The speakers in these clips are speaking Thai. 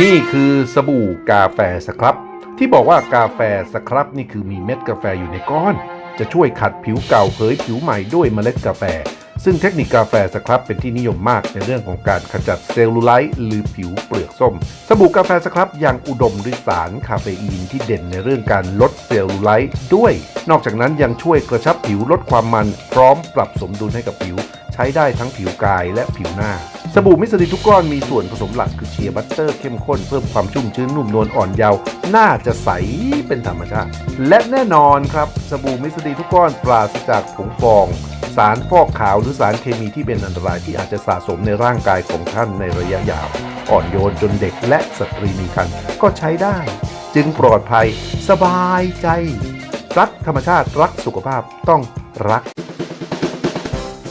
นี่คือสบู่กาแฟสครับ ที่บอกว่ากาแฟสครับนี่คือมีเม็ดกาแฟอยู่ในก้อน จะช่วยขัดผิวเก่าเผยผิวใหม่ด้วยเมล็ดกาแฟ ซึ่งเทคนิคกาแฟสครับเป็นที่นิยมมากในเรื่องของการขจัดเซลลูไลท์หรือผิวเปลือกส้ม สบู่กาแฟสครับยังอุดมด้วยสารคาเฟอีนที่เด่นในเรื่องการลดเซลลูไลท์ด้วย นอกจากนั้นยังช่วยกระชับผิวลดความมัน พร้อมปรับสมดุลให้กับผิว ใช้ได้ทั้งผิวกายและผิวหน้า บู่มิสดีทุกก้อนมีส่วนผสมหลักคือเชียร์บัตเตอร์เข้มข้นเพิ่มความชุ่มชื้นนุ่มนวลอ่อนเยาว์น่าจะใสเป็นธรรมชาติ และแน่นอนครับสบู่มิสดีทุกก้อนปราศจากผงฟอง สารฟอกขาวหรือสารเคมีที่เป็นอันตรายที่อาจจะสะสมในร่างกายของท่านในระยะยาว อ่อนโยนจนเด็กและสตรีมีครรภ์ก็ใช้ได้ จึงปลอดภัย สบายใจ รักธรรมชาติรักสุขภาพต้องรัก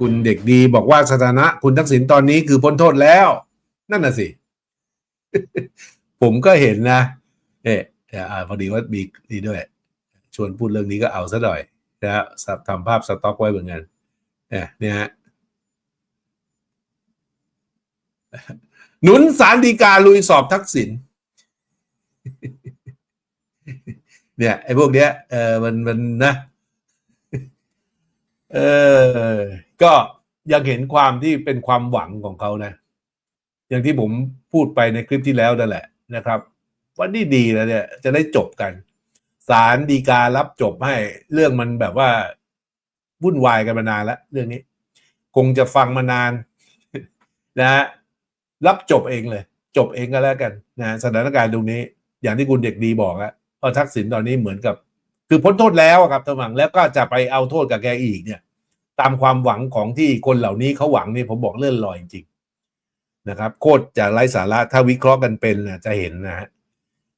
คุณเด็กดีบอกว่าสถานะ คุณทักษิณตอนนี้คือพ้นโทษแล้ว นั่นน่ะสิ ผมก็เห็นนะเอ๊ะอ่าพอดีว่ามีนี่ด้วย ชวนพูดเรื่องนี้ก็เอาซะหน่อยนะทำภาพสต็อกไว้เหมือนกันเนี่ยเนี่ยฮะหนุนสารดีกาลุยสอบทักษิณเนี่ยไอ้พวกเนี้ยเออมันมันนะ เออ ก็ยังเห็นความที่เป็นความหวังของเขานะ อย่างที่ผมพูดไปในคลิปที่แล้วนั่นแหละนะครับว่านี่ดีแล้วเนี่ย จะได้จบกันศาลดีการับจบให้เรื่องมันแบบว่าวุ่นวายกันมานานแล้วเรื่องนี้ คงจะฟังมานาน นะฮะรับจบเองเลย จบเองก็แล้วกันนะสถานการณ์ตรงนี้ อย่างที่คุณเด็กดีบอกอะว่าทักษิณตอนนี้เหมือนกับ คือพ้นโทษแล้วครับท่านหวังแล้วก็จะไปเอาโทษกับแกอีกเนี่ย ตามความหวังของที่คนเหล่านี้เขาหวังนี่ผมบอกเลื่อนลอยจริงๆนะครับโคตรจะไร้สาระถ้าวิเคราะห์กันเป็นนะจะเห็นนะฮะ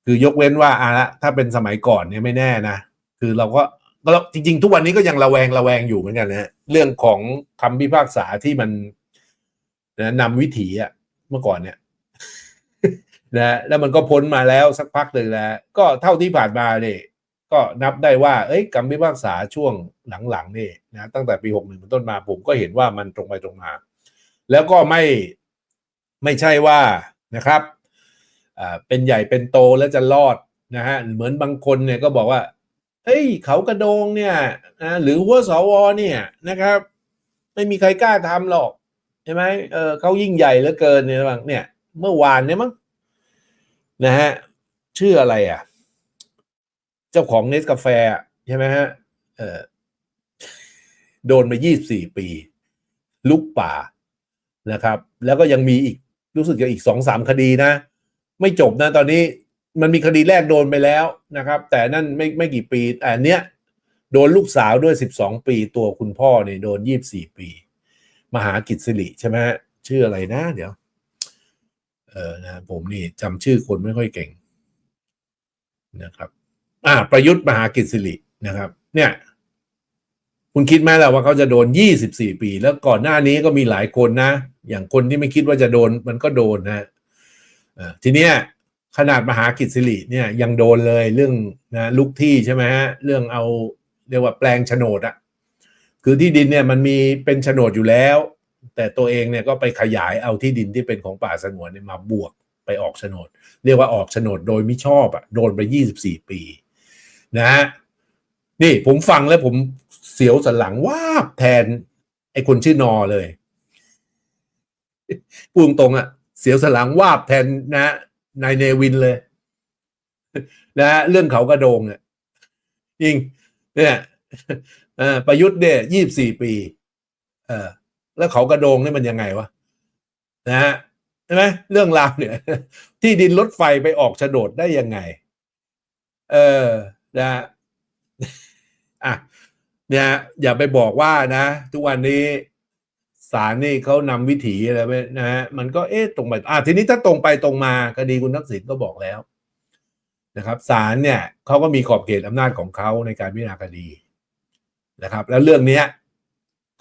คือยกเว้นว่าอะละถ้าเป็นสมัยก่อนเนี่ยไม่แน่นะคือเราก็ก็จริง ๆ ทุกวันนี้ก็ยังระแวงระแวงอยู่เหมือนกันนะเรื่องของคำพิพากษาที่มันนะนำวิถีอะเมื่อก่อนเนี่ยนะแล้วมันก็พ้นมาแล้วสักพักหนึ่งแล้วก็เท่าที่ผ่านมาเนี่ย ก็นับได้ว่าเอ้ยคำพิพากษาช่วงหลังๆนี่นะตั้งแต่ปีหกหนึ่งเป็นต้นมาผมก็เห็นว่ามันตรงไปตรงมา แล้วก็ไม่ไม่ใช่ว่านะครับเป็นใหญ่เป็นโตแล้วจะรอดนะฮะเหมือนบางคนเนี่ยก็บอกว่าเฮ้ยเขากระโดงเนี่ยนะหรือหัวสวเนี่ยนะครับ ไม่มีใครกล้าทำหรอกใช่ไหมเออเขายิ่งใหญ่เหลือเกินเนี่ยบางเนี่ย เมื่อวานเนี่ยมั้งนะฮะชื่ออะไรอะ เจ้าของเนสกาแฟใช่ไหมฮะเออโดนมายี่สี่ปี ลุกป่านะครับ แล้วก็ยังมีอีกรู้สึกจะอีกสองสามคดีนะ ไม่จบนะตอนนี้มันมีคดีแรกโดนไปแล้วนะครับ แต่นั่นไม่ไม่กี่ปีแต่อันเนี้ยโดนลูกสาวด้วยสิบสองปี ตัวคุณพ่อเนี่ยโดนยี่บสี่ปี มหากิจสิริใช่ไหมชื่ออะไรนะ เดี๋ยว เออนะผมนี่จำชื่อคนไม่ค่อยเก่งนะครับ อ่า ประยุทธ์มหากิจสิรินะครับ เนี่ย คุณคิดไหมล่ะว่าเขาจะโดนยี่สิบสี่ปี แล้วก่อนหน้านี้ก็มีหลายคนนะ อย่างคนที่ไม่คิดว่าจะโดนมันก็โดนนะอ่าทีเนี้ยขนาดมหากิจสิริเนี่ยยังโดนเลยเรื่องนะลุกที่ใช่ไหมฮะเรื่องเอาเรียกว่าแปลงโฉนดอะคือที่ดินเนี่ยมันมีเป็นโฉนดอยู่แล้ว แต่ตัวเองเนี่ยก็ไปขยายเอาที่ดินที่เป็นของป่าสงวนเนี่ยมาบวกไปออกโฉนด เรียกว่าออกโฉนดโดยมิชอบอะโดนไปยี่สิบสี่ปี นะฮะนี่ผมฟังแล้วผมเสียวสันหลังวาบแทน ไอ้คนชื่อนอเลยพูดตรงๆอะเสียวสันหลังวาบแทนนะนายเนวินเลยนะเรื่องเขากระโดงเนี่ยจริง เนี่ยประยุทธ์เนี่ยยี่บสี่ปี เออแล้วเขากระโดงนี่มันยังไงวะนะฮะใช่ไหมเรื่องราวเนี่ย ที่ดินรถไฟไปออกโฉนดได้ยังไง เออ นะอะเนี่ยอย่าไปบอกว่านะ ทุกวันนี้ศาลนี่เขานำวิถีอะไรไปนะฮะมันก็เอ๊ะตรงไปอะทีนี้ถ้าตรงไปตรงมาคดีคุณทักษิณก็บอกแล้วนะครับศาลเนี่ยเขาก็มีขอบเขตอำนาจของเขาในการพิจารณาคดีนะครับ แล้วเรื่องเนี้ย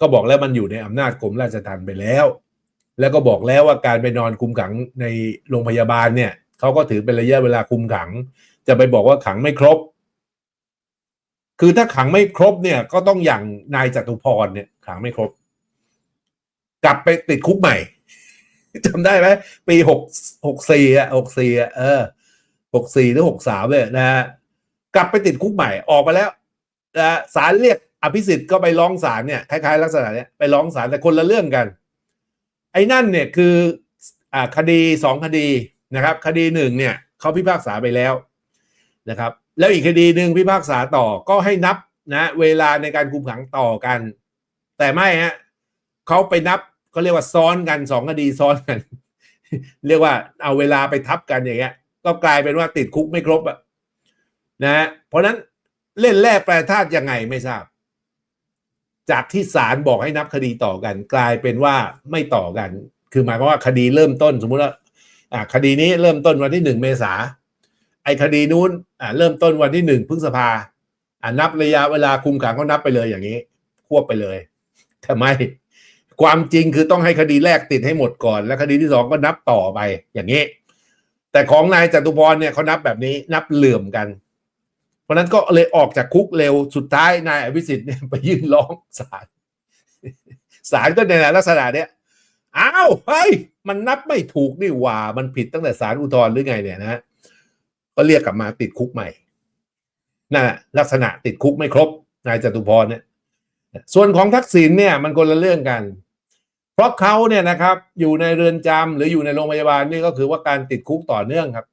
ก็บอกแล้วมันอยู่ในอำนาจกรมราชทัณฑ์ไปแล้ว แล้วก็บอกแล้วว่าการไปนอนคุมขังในโรงพยาบาลเนี่ยเขาก็ถือเป็นระยะเวลาคุมขัง จะไปบอกว่าขังไม่ครบ คือถ้าขังไม่ครบเนี่ย ก็ต้องอย่างนายจตุพรเนี่ย ขังไม่ครบ กลับไปติดคุกใหม่จำได้ไหมปีหกหกสี่อะหกสี่อะเออหกสี่หรือหกสามเนี่ยนะฮะกลับไปติดคุกใหม่ออกมาแล้วนะศาลเรียกอภิสิทธิ์ก็ไปร้องศาลเนี่ยคล้ายๆ ลักษณะเนี้ยไปร้องศาลแต่คนละเรื่องกัน ไอ้นั่นเนี่ยคืออ่าคดีสองคดีนะครับ คดีหนึ่งเนี่ยเขาพิพากษาไปแล้วนะครับ แล้วอีกคดีหนึ่งพิพากษาต่อก็ให้นับนะเวลาในการคุมขังต่อกัน แต่ไม่ฮะเขาไปนับเขาเรียกว่าซ้อนกันสองคดีซ้อนกัน เรียกว่าเอาเวลาไปทับกันอย่างเงี้ย ก็กลายเป็นว่าติดคุกไม่ครบอะนะฮะเพราะนั้นเล่นแร่แปรธาตุยังไงไม่ทราบ จากที่ศาลบอกให้นับคดีต่อกัน กลายเป็นว่าไม่ต่อกัน คือหมายความว่าคดีเริ่มต้นสมมุติว่าคดีนี้เริ่มต้นวันที่หนึ่งเมษา ไอ้คดีนู้นอ่าเริ่มต้นวันที่หนึ่งพฤษภาอ่านับระยะเวลาคุมขังก็นับไปเลยอย่างนี้ ควบไปเลยทำไมความจริงคือต้องให้คดีแรกติดให้หมดก่อน แล้วคดีที่สองก็นับต่อไปอย่างนี้ แต่ของนายจตุพรเนี่ยเขานับแบบนี้นับเหลื่อมกัน เพราะนั้นก็เลยออกจากคุกเร็วสุดท้ายนายอภิสิทธิ์เนี่ยไปยื่นร้องศาลศาลก็ในลักษณะเนี้ยอ้าวเฮ้ยมันนับไม่ถูกนี่หว่า มันผิดตั้งแต่ศาลอุทธรณ์หรือไงเนี่ยนะ ก็เรียกกลับมาติดคุกใหม่น่ะลักษณะติดคุกไม่ครบนายจตุพรเนี่ยส่วนของทักษิณเนี่ยมันคนละเรื่องกัน เพราะเขาเนี่ยนะครับอยู่ในเรือนจำหรืออยู่ในโรงพยาบาลนี่ก็คือว่าการติดคุกต่อเนื่องครับ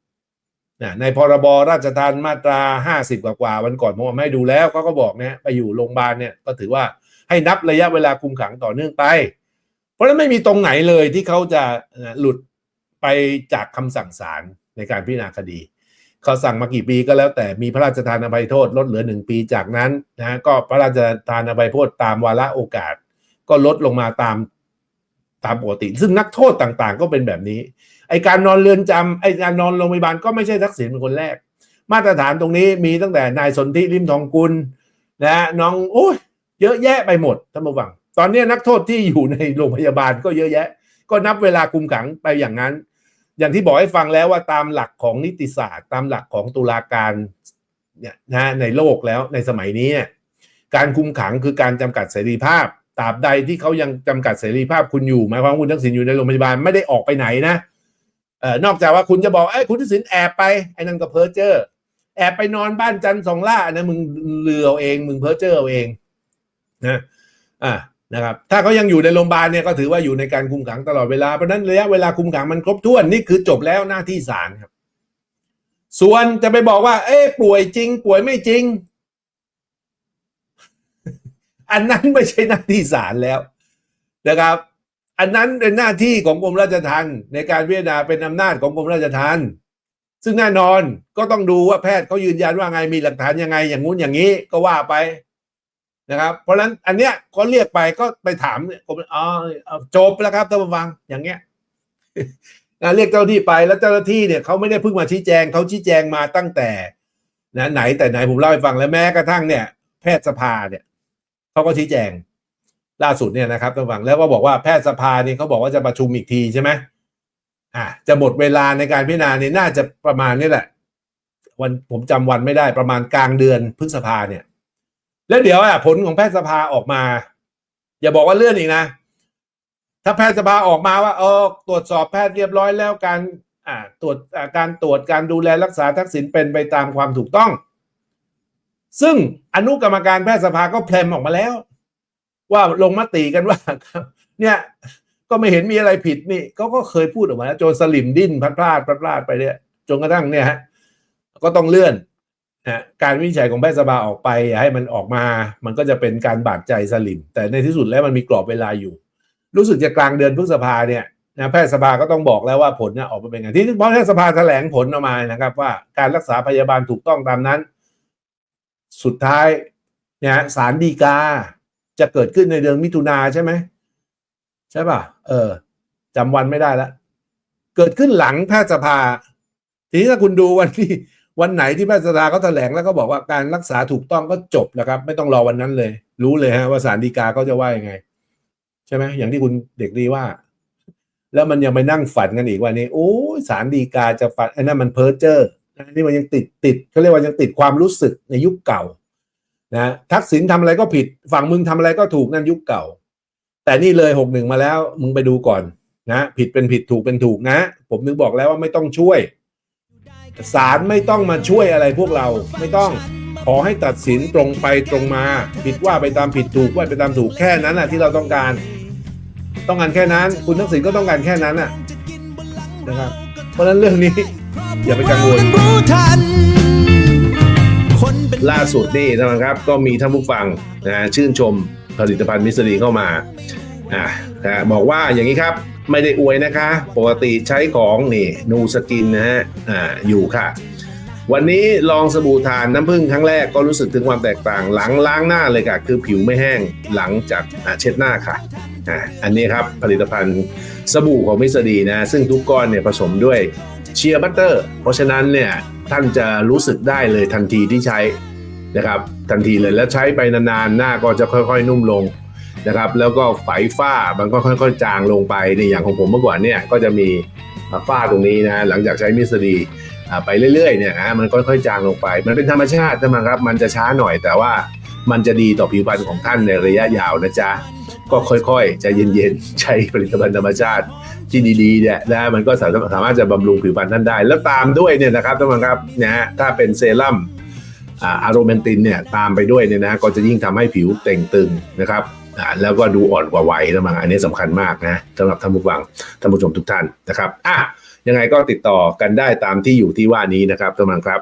นะในพรบราชทัณฑ์มาตราห้าสิบกว่าวันก่อนผมเอามาให้ดูแล้วเขาก็บอกเนี่ยไปอยู่โรงพยาบาลเนี่ยก็ถือว่าให้นับระยะเวลาคุมขังต่อเนื่องไป เพราะนั้นไม่มีตรงไหนเลยที่เขาจะหลุดไปจากคำสั่งศาลในการพิจารณาคดี เขาสั่งมากี่ปีก็แล้วแต่มีพระราชทานอภัยโทษลดเหลือหนึ่งปีจากนั้นนะก็พระราชทานอภัยโทษตามวาระโอกาส ก็ลดลงมาตามตามปกติ ซึ่งนักโทษต่างๆ ก็เป็นแบบนี้ ไอการนอนเรือนจำไอการนอนโรงพยาบาลก็ไม่ใช่ทักษิณเป็นคนแรก มาตรฐานตรงนี้มีตั้งแต่นายสนธิริมทองกุลนะฮะน้องโอ้ยเยอะแยะไปหมดท่านผู้ฟัง ตอนนี้นักโทษที่อยู่ในโรงพยาบาลก็เยอะแยะ ก็นับเวลาคุมขังไปอย่างนั้น อย่างที่บอกให้ฟังแล้วว่าตามหลักของนิติศาสตร์ ตามหลักของตุลาการเนี่ยนะในโลกแล้วในสมัยนี้ การคุมขังคือการจำกัดเสรีภาพตราบใดที่เขายังจำกัดเสรีภาพคุณอยู่หมายความว่าคุณทักษิณอยู่ในโรงพยาบาลไม่ได้ออกไปไหนนะเอ่อนอกจากว่าคุณจะบอกไอ้คุณทักษิณแอบไปไอ้นั่นก็เพ้อเจ้อแอบไปนอนบ้านจันทร์สองล่าอันนะมึงเลือเอาเอง มึงเพ้อเจ้อเอาเองนะอ่า นะครับถ้าเขายังอยู่ในโรงพยาบาลเนี่ยก็ถือว่าอยู่ในการคุมขังตลอดเวลา เพราะนั้นระยะเวลาคุมขังมันครบถ้วนนี่คือจบแล้วหน้าที่ศาลครับ ส่วนจะไปบอกว่า เอ๊ะป่วยจริง ป่วยไม่จริง อันนั้นไม่ใช่หน้าที่ศาลแล้วนะครับ อันนั้นเป็นหน้าที่ของกรมราชทัณฑ์ในการพิจารณาเป็นอำนาจของกรมราชทัณฑ์ซึ่งแน่นอนก็ต้องดูว่าแพทย์เขายืนยันว่าไงมีหลักฐานยังไง อย่างงู้นอย่างนี้ก็ว่าไป นะครับเพราะฉะนั้นอันเนี้ยก็เรียกไปก็ไปถามเนี่ยผมอ๋อจบแล้วครับท่านผู้ฟังอย่างเงี้ยนะเรียกเจ้าหน้าที่ไปแล้วเจ้าหน้าที่เนี่ยเขาไม่ได้เพิ่งมาชี้แจงเขาชี้แจงมาตั้งแต่นะไหนแต่ไหนผมเล่าให้ฟังแล้วแม้กระทั่งเนี่ย แพทยสภาเนี่ยเขาก็ชี้แจงล่าสุดเนี่ยนะครับท่านฟังแล้วก็บอกว่าแพทยสภาเนี่ยเขาบอกว่าจะประชุมอีกทีใช่ไหมอ่าจะหมดเวลาในการพิจารณาเนี่ยน่าจะประมาณนี่แหละ วันผมจำวันไม่ได้ประมาณกลางเดือนพฤษภาเนี่ย แล้วเดี๋ยวอะผลของแพทยสภาออกมา อย่าบอกว่าเลื่อนอีกนะ ถ้าแพทยสภาออกมาว่าเออตรวจสอบแพทย์เรียบร้อยแล้วการอ่าตรวจการตรวจการดูแลรักษาทักษิณเป็นไปตามความถูกต้อง ซึ่งอนุกรรมการแพทยสภาก็แพลมออกมาแล้ว ว่าลงมติกันว่า เนี่ยก็ไม่เห็นมีอะไรผิดนี่เขาก็เคยพูดออกมาแล้วโจนสลิมดิ้นพลาดพลาดพลาดพลาดไปเนี่ยจนกระทั่งเนี่ยฮะก็ต้องเลื่อน นะการวินิจฉัยของแพทยสภาออกไปอย่าให้มันออกมา มันก็จะเป็นการบาดใจสลิมแต่ในที่สุดแล้วมันมีกรอบเวลาอยู่ รู้สึกจะกลางเดือนพฤษภาเนี่ยนะแพทยสภาก็ต้องบอกแล้วว่าผลเนี่ยออกมาเป็นไงที่เพราะแพทยสภาแถลงผลออกมานะครับ ว่าการรักษาพยาบาลถูกต้องตามนั้น สุดท้ายเนี่ยสารดีกาจะเกิดขึ้นในเดือนมิถุนาใช่ไหมใช่ป่ะ เออจำวันไม่ได้แล้วเกิดขึ้นหลังแพทยสภา ทีนี้ถ้าคุณดูวันที่ วันไหนที่แพทยสภาเขาแถลงแล้วก็บอกว่าการรักษาถูกต้องก็จบแล้วครับ ไม่ต้องรอวันนั้นเลย รู้เลยฮะว่าศาลฎีกาเขาจะว่ายังไง ใช่ไหมอย่างที่คุณเด็กดีว่า แล้วมันยังไปนั่งฝันกันอีกว่านี่โอ้ยศาลฎีกาจะฝันไอ้นั่นมันเพ้อเจ้ออันนี้มันยังติดติดเขาเรียกว่ายังติดความรู้สึกในยุคเก่านะทักษิณทำอะไรก็ผิด ฝั่งมึงทำอะไรก็ถูกนั่นยุคเก่า แต่นี่เลยหกหนึ่งมาแล้ว มึงไปดูก่อนนะ ผิดเป็นผิดถูกเป็นถูกนะ ผมนึกบอกแล้วว่าไม่ต้องช่วย ศาลไม่ต้องมาช่วยอะไรพวกเราไม่ต้องขอให้ตัดสินตรงไปตรงมาผิดว่าไปตามผิดถูกว่าไปตามถูกแค่นั้นแหะที่เราต้องการ ต้องการแค่นั้น คุณทักษิณก็ต้องการแค่นั้นน่ะนะครับเพราะฉะนั้นเรื่องนี้อย่าไปกังวลล่าสุดนี่นะครับก็มีท่านผู้ฟังนะชื่นชมผลิตภัณฑ์มิสรีเข้ามาอ่านะบอกว่าอย่างนี้ครับ ไม่ได้อวยนะคะ ปกติใช้ของนี่นูสกินนะฮะอ่าอยู่ค่ะ วันนี้ลองสบู่ทานน้ำผึ้งครั้งแรกก็รู้สึกถึงความแตกต่างหลังล้างหน้าเลยค่ะ คือผิวไม่แห้งหลังจากเช็ดหน้าค่ะอ่าอันนี้ครับผลิตภัณฑ์สบู่ของมิสรีนะ ซึ่งทุกก้อนเนี่ยผสมด้วยเชียร์บัตเตอร์ เพราะฉะนั้นเนี่ยท่านจะรู้สึกได้เลยทันทีที่ใช้นะครับทันทีเลยแล้วใช้ไปนานๆ หน้าก็จะค่อยๆ นุ่มลง นะครับ แล้วก็ไฝฝ้ามันก็ค่อยๆจางลงไปในอย่างของผมเมื่อก่อนเนี่ยก็จะมีฝ้าตรงนี้นะหลังจากใช้มิสดีไปเรื่อยๆเนี่ยนะมันค่อยๆจางลงไป มันเป็นธรรมชาติใช่ไหมครับ มันจะช้าหน่อยแต่ว่ามันจะดีต่อผิวพรรณของท่านในระยะยาวนะจ๊ะก็ค่อยๆใจเย็นๆ ใช้ผลิตภัณฑ์ธรรมชาติที่ดีๆเนี่ยนะมันก็สามารถสามารถจะบำรุงผิวพรรณท่านได้ แล้วตามด้วยเนี่ยนะครับท่านผู้ชมครับนะฮะถ้าเป็นเซรั่มอาอะโรเมนตินเนี่ยตามไปด้วยเนี่ยนะก็จะยิ่งทำให้ผิวเต่งตึงนะครับ แล้วก็ดูอ่อนกว่าวัยนะมังอันนี้สำคัญมากนะสำหรับท่านผู้ฟังท่านผู้ชมทุกท่านนะครับอะยังไงก็ติดต่อกันได้ตามที่อยู่ที่ว่านี้นะครับท่านผู้ฟังครับ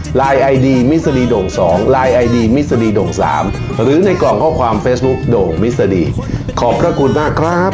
Line ID มิสดีโด่ง2 Line ID มิสดีโด่ง3 หรือในกล่องข้อความ Facebook โด่งมิสดีขอบพระคุณมากครับ